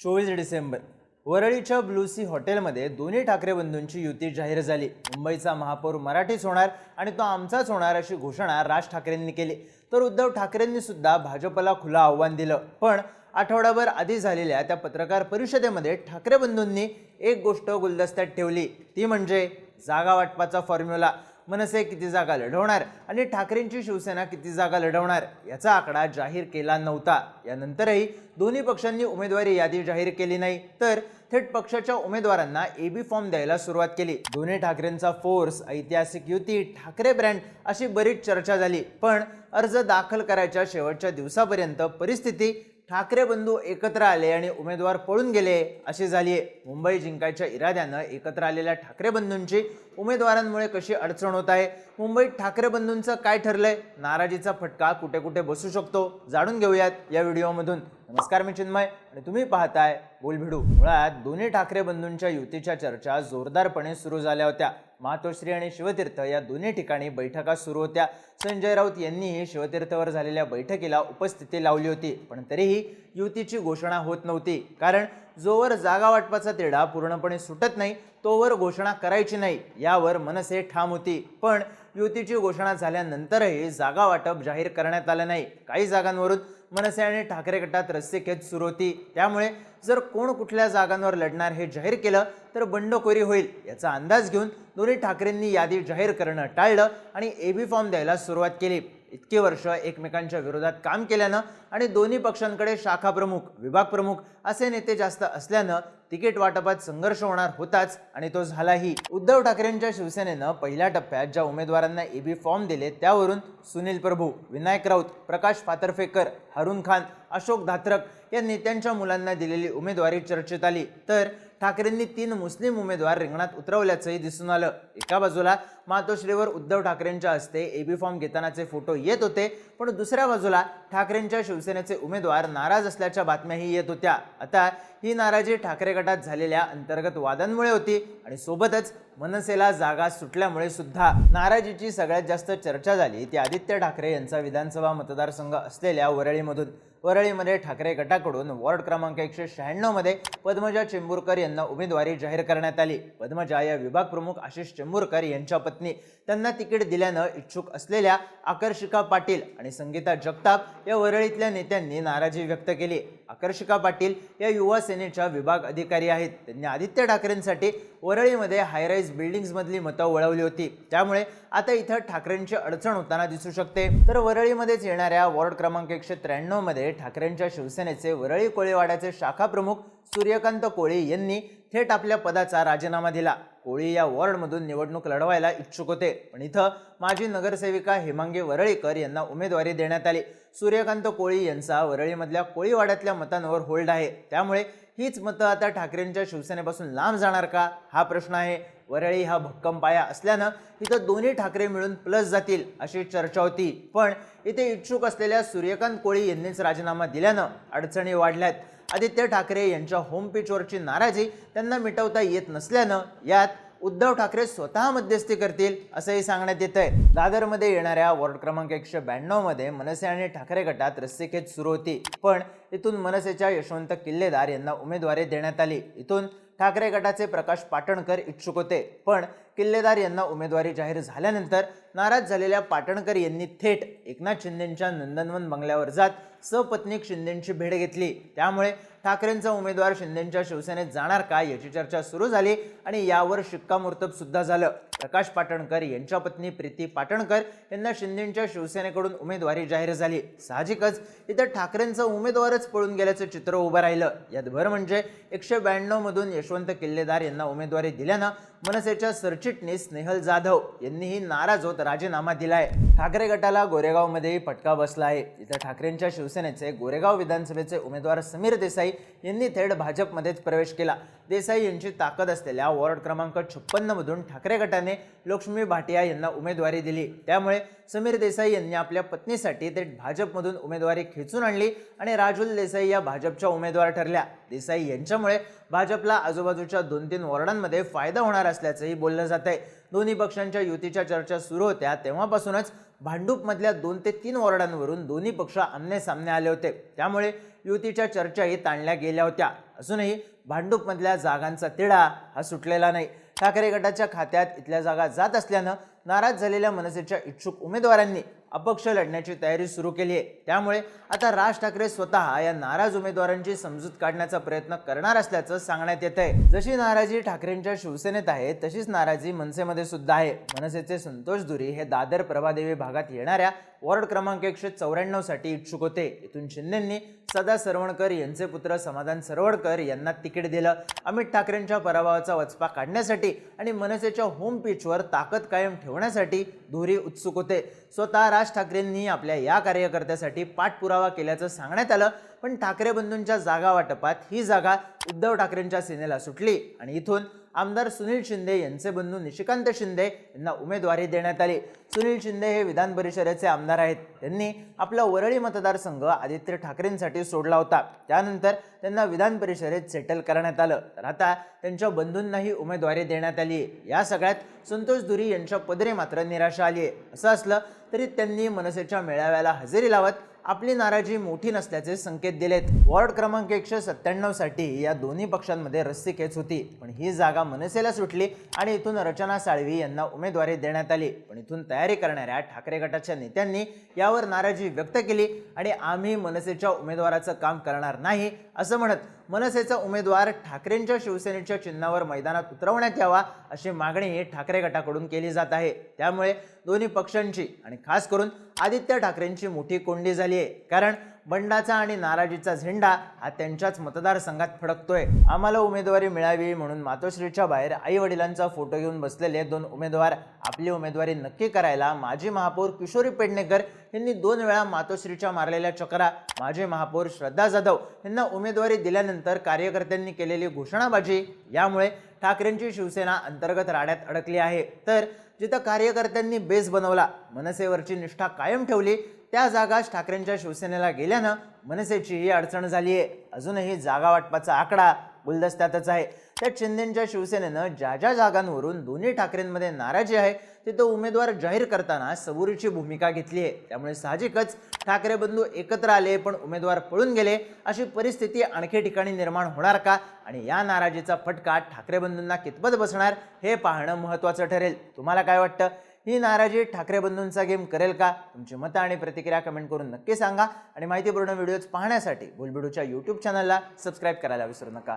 चोवीस डिसेंबर. वरळीच्या ब्लूसी हॉटेलमध्ये दोन्ही ठाकरे बंधूंची युती जाहीर झाली. मुंबईचा महापौर मराठीच होणार आणि तो आमचाच होणार अशी घोषणा राज ठाकरेंनी केली. तर उद्धव ठाकरेंनी सुद्धा भाजपला खुलं आव्हान दिलं. पण आठवडाभर आधी झालेल्या त्या पत्रकार परिषदेमध्ये ठाकरे बंधूंनी एक गोष्ट गुलदस्त्यात ठेवली. ती म्हणजे जागा वाटपाचा फॉर्म्युला मनसे किती जागा लढवणार आणि ठाकरेंची शिवसेना किती जागा लढवणार याचा आकडा जाहीर केला नव्हता. यानंतरही दोन्ही पक्षांनी उमेदवारी यादी जाहीर केली नाही तर थेट पक्षाच्या उमेदवारांना ए बी फॉर्म द्यायला सुरुवात केली. दोन्ही ठाकरेंचा फोर्स ऐतिहासिक युती ठाकरे ब्रँड अशी बरीच चर्चा झाली. पण अर्ज दाखल करायच्या शेवटच्या दिवसापर्यंत परिस्थिती ठाकरे बंधू एकत्र आले आणि उमेदवार पळून गेले असे झाली आहे. मुंबई जिंकायच्या इराद्यानं एकत्र आलेल्या ठाकरे बंधूंची उमेदवारांमुळे कशी अडचण होत आहे? मुंबईत ठाकरे बंधूंचं काय ठरलंय? नाराजीचा फटका कुठे कुठे बसू शकतो? जाणून घेऊयात या व्हिडिओमधून. नमस्कार मी चिन्मय आणि तुम्ही पाहताय बोलभिडू. मुळात दोन्ही ठाकरे बंधूंच्या युतीच्या चर्चा जोरदारपणे सुरू झाल्या होत्या. मातोश्री आणि शिवतीर्थ या दोन्ही ठिकाणी बैठका सुरू होत्या. संजय राऊत यांनीही शिवतीर्थवर झालेल्या बैठकीला उपस्थिती लावली होती पण तरीही युतीची घोषणा होत नव्हती. कारण जोवर जागा वाटपाचा तिढा पूर्णपणे सुटत नाही तोवर घोषणा करायची नाही यावर मनसे ठाम होती. पण युतीची घोषणा झाल्यानंतरही जागा वाटप जाहीर करण्यात आलं नाही. काही जागांवरून मनसे आणि ठाकरे गटात रस्सीखेच सुरू होती. त्यामुळे जर कोण कुठल्या जागांवर लढणार हे जाहीर केलं तर बंडखोरी होईल याचा अंदाज घेऊन दोन्ही ठाकरेंनी यादी जाहीर करणं टाळलं आणि ए बी फॉर्म द्यायला सुरुवात केली. इतकी वर्ष एकमेकांच्या विरोधात काम केल्यानं आणि दोन्ही पक्षांकडे शाखा प्रमुख विभाग प्रमुख असे नेते जास्त असल्यानं तिकीट वाटपात संघर्ष होणार होताच आणि तो झालाही. उद्धव ठाकरेंच्या शिवसेनेनं पहिल्या टप्प्यात ज्या उमेदवारांना ए बी फॉर्म दिले त्यावरून सुनील प्रभू विनायक राऊत प्रकाश पातरफेकर हरुण खान अशोक धात्रक या नेत्यांच्या मुलांना दिलेली उमेदवारी चर्चेत आली. तर ठाकरेंनी तीन मुस्लिम उमेदवार रिंगणात उतरवल्याचंही दिसून आलं. एका बाजूला मातोश्रीवर उद्धव ठाकरेंच्या हस्ते एबी फॉर्म घेतानाचे फोटो येत होते पण दुसऱ्या बाजूला ठाकरेंच्या शिवसेनेचे उमेदवार नाराज असल्याच्या बातम्याही येत होत्या. आता ही नाराजी ठाकरे गटात झालेल्या अंतर्गत वादांमुळे होती आणि सोबतच मनसेला जागा सुटल्यामुळे सुद्धा नाराजीची सगळ्यात जास्त चर्चा झाली. ती आदित्य ठाकरे यांचा विधानसभा मतदारसंघ असलेल्या वरळीमधून. वरळीमध्ये ठाकरे गटाकडून वॉर्ड क्रमांक एकशे शहाण्णवमध्ये पद्मजा चेंबूरकर यांना उमेदवारी जाहीर करण्यात आली. पद्मजा या विभाग प्रमुख आशिष चेंबूरकर यांच्या पत्नी. त्यांना तिकीट दिल्यानं इच्छुक असलेल्या आकर्षिका पाटील आणि संगीता जगताप या वरळीतल्या नेत्यांनी नाराजी व्यक्त केली. आकर्षिका पाटील या युवा सेनेच्या विभाग अधिकारी आहेत. त्यांनी आदित्य ठाकरेंसाठी वरळीमध्ये हायराईज बिल्डिंग्समधली मतं वळवली होती. त्यामुळे आता इथं ठाकरेंची अडचण होताना दिसू शकते. तर वरळीमध्येच येणाऱ्या वॉर्ड क्रमांक एकशे त्र्याण्णवमध्ये ठाकरेंच्या शिवसेनेचे वरळी कोळीवाड्याचे शाखा प्रमुख सूर्यकांत कोळी यांनी थेट आपल्या पदाचा राजीनामा दिला. कोळी या वॉर्डमधून निवडणूक लढवायला इच्छुक होते. पण इथं माजी नगरसेविका हेमांगी वरळीकर यांना उमेदवारी देण्यात आली. सूर्यकांत कोळी यांचा वरळीमधल्या कोळीवाड्यातल्या मतांवर होल्ड आहे. त्यामुळे हीच मतं आता ठाकरेंच्या शिवसेनेपासून लांब जाणार का? हा प्रश्न आहे. वरळी हा भक्कम पाया असल्यानं इथं दोन्ही ठाकरे मिळून प्लस जातील अशी चर्चा होती. पण इथे इच्छुक असलेल्या सूर्यकांत कोळी यांनीच राजीनामा दिल्यानं अडचणी वाढल्यात. आदित्य ठाकरे यांच्या होम पिचवरची नाराजी त्यांना मिटवता येत नसल्यानं यात उद्धव ठाकरे स्वतः मध्यस्थी करतील असंही सांगण्यात येत आहे दादरमध्ये येणाऱ्या वॉर्ड क्रमांक एकशे ब्याण्णवमध्ये मनसे आणि ठाकरे गटात रस्सीखेच सुरू होती. पण इथून मनसेच्या यशवंत किल्लेदार यांना उमेदवारी देण्यात आली. इथून ठाकरे गटाचे प्रकाश पाटणकर इच्छुक होते. पण किल्लेदार यांना उमेदवारी जाहीर झाल्यानंतर नाराज झालेल्या पाटणकर यांनी थेट एकनाथ शिंदेंच्या नंदनवन बंगल्यावर जात सपत्नीक शिंदेंची भेट घेतली. त्यामुळे ठाकरेंचा उमेदवार शिंदेंच्या शिवसेनेत जाणार का याची चर्चा सुरू झाली आणि यावर शिक्कामोर्तब सुद्धा झालं. प्रकाश पाटणकर यांच्या पत्नी प्रीती पाटणकर यांना शिंदेंच्या शिवसेनेकडून उमेदवारी जाहीर झाली. साहजिकच इथं ठाकरेंचं उमेदवारच पळून गेल्याचं चित्र उभं राहिलं. यात भर म्हणजे एकशे ब्याण्णवमधून यशवंत किल्लेदार यांना उमेदवारी दिल्यानं मनसेच्या सरचिटणीस स्नेहल जाधव यांनीही नाराज होत राजीनामा दिलाय. ठाकरे गटाला गोरेगावमध्येही फटका बसला आहे इथं ठाकरेंच्या शिवसेनेचे गोरेगाव विधानसभेचे उमेदवार समीर देसाई यांनी थेट भाजपमध्येच प्रवेश केला. देसाई यांची ताकद असलेल्या वॉर्ड क्रमांक छप्पन्न मधून ठाकरे गटाने लक्ष्मी भाटिया यांना उमेदवारी दिली. त्यामुळे समीर देसाई यांनी आपल्या पत्नीसाठी थेट भाजपमधून उमेदवारी खेचून आणली आणि राजुल देसाई या भाजपच्या उमेदवार ठरल्या. देसाई यांच्यामुळे भाजपला आजूबाजूच्या दोन तीन वॉर्डांमध्ये फायदा होणार असल्याचंही बोललं जात आहे दोन्ही पक्षांच्या युतीच्या चर्चा सुरू होत्या. तेव्हापासूनच भांडूपमधल्या दोन ते तीन वॉर्डांवरून दोन्ही पक्ष आमने सामने आले होते. त्यामुळे युतीच्या चर्चाही ताणल्या गेल्या होत्या. अजूनही भांडूपमधल्या जागांचा तिढा हा सुटलेला नाही. ठाकरे गटाच्या खात्यात इथल्या जागा जात असल्यानं नाराज झालेल्या मनसेच्या इच्छुक उमेदवारांनी अपक्ष लढण्याची तयारी सुरू केली आहे. त्यामुळे आता राज ठाकरे स्वतः या नाराज उमेदवारांची समजूत काढण्याचा प्रयत्न करणार असल्याचं सांगण्यात येत आहे जशी नाराजी ठाकरेंच्या शिवसेनेत आहे तशीच नाराजी मनसेमध्ये सुद्धा आहे. मनसेचे संतोष धुरी हे दादर प्रभादेवी भागात येणाऱ्या वॉर्ड क्रमांक एकशे चौऱ्याण्णवसाठी इच्छुक होते. इथून शिंदेंनी सदा सरवणकर यांचे पुत्र समाधान सरवणकर यांना तिकीट दिलं. अमित ठाकरेंच्या पराभवाचा वचपा काढण्यासाठी आणि मनसेच्या होम पिचवर ताकद कायम ठेवण्यासाठी धुरी उत्सुक होते. स्वतः राज ठाकरेंनी आपल्या या कार्यकर्त्यासाठी पाठपुरावा केल्याचं सांगण्यात आलं. पण ठाकरे बंधूंच्या जागा वाटपात ही जागा उद्धव ठाकरेंच्या सेनेला सुटली आणि इथून आमदार सुनील शिंदे यांचे बंधू निशिकांत शिंदे यांना उमेदवारी देण्यात आली. सुनील शिंदे हे विधान परिषदेचे आमदार आहेत. त्यांनी आपला वरळी मतदारसंघ आदित्य ठाकरेंसाठी सोडला होता. त्यानंतर त्यांना विधान परिषदेत सेटल करण्यात आलं. तर आता त्यांच्या बंधूंनाही उमेदवारी देण्यात आली या सगळ्यात संतोष धुरी यांच्या पदरी मात्र निराशा आली आहे. असं असलं तरी त्यांनी मनसेच्या मेळाव्याला हजेरी लावत आपली नाराजी मोठी नसल्याचे संकेत दिलेत. वॉर्ड क्रमांक एकशे सत्त्याण्णवसाठी या दोन्ही पक्षांमध्ये रस्सीखेच होती. पण ही जागा मनसेला सुटली आणि इथून रचना साळवी यांना उमेदवारी देण्यात आली. पण इथून तयारी करणाऱ्या ठाकरे गटाच्या नेत्यांनी यावर नाराजी व्यक्त केली आणि आम्ही मनसेच्या उमेदवाराचं काम करणार नाही असं म्हणत मनसेचा उमेदवार ठाकरेंच्या शिवसेनेच्या चिन्हावर मैदानात उतरवण्यात यावा अशी मागणी ठाकरे गटाकडून केली जात आहे. त्यामुळे दोन्ही पक्षांची आणि खास करून आदित्य ठाकरेंची मोठी कोंडी झाली आहे. कारण बंडाचा आणि नाराजीचा झेंडा हा त्यांच्याच मतदारसंघात फडकतोय. आम्हाला उमेदवारी मिळावी म्हणून मातोश्रीच्या बाहेर आई वडिलांचा फोटो घेऊन बसलेले दोन उमेदवार आपली उमेदवारी नक्की करायला माजी महापौर किशोरी पेडणेकर यांनी दोन वेळा मातोश्रीच्या मारलेल्या चक्रा माजी महापौर श्रद्धा जाधव यांना उमेदवारी दिल्यानंतर कार्यकर्त्यांनी केलेली घोषणाबाजी यामुळे ठाकरेंची शिवसेना अंतर्गत राड्यात अडकली आहे. तर जिथं कार्यकर्त्यांनी बेस बनवला मनसेवरची निष्ठा कायम ठेवली त्या जागा ठाकरेंच्या शिवसेनेला गेल्यानं मनसेची ही अडचण झाली आहे. अजूनही जागा वाटपाचा आकडा गुलदस्त्यातच आहे. त्या शिंदेंच्या शिवसेनेनं ज्या ज्या जागांवरून दोन्ही ठाकरेंमध्ये नाराजी आहे तिथं उमेदवार जाहीर करताना सबुरीची भूमिका घेतली आहे. त्यामुळे साहजिकच ठाकरे बंधू एकत्र आले पण उमेदवार पळून गेले. अशी परिस्थिती आणखी ठिकाणी निर्माण होणार का? आणि या नाराजीचा फटका ठाकरे बंधूंना कितपत बसणार हे पाहणं महत्त्वाचं ठरेल. तुम्हाला काय वाटतं? ही नाराजी ठाकरे बंधूंचा गेम करेल का? तुमची मतं आणि प्रतिक्रिया कमेंट करून नक्की सांगा. आणि माहितीपूर्ण व्हिडिओज पाहण्यासाठी बुलबिडूच्या यूट्यूब चॅनलला सबस्क्राईब करायला विसरू नका.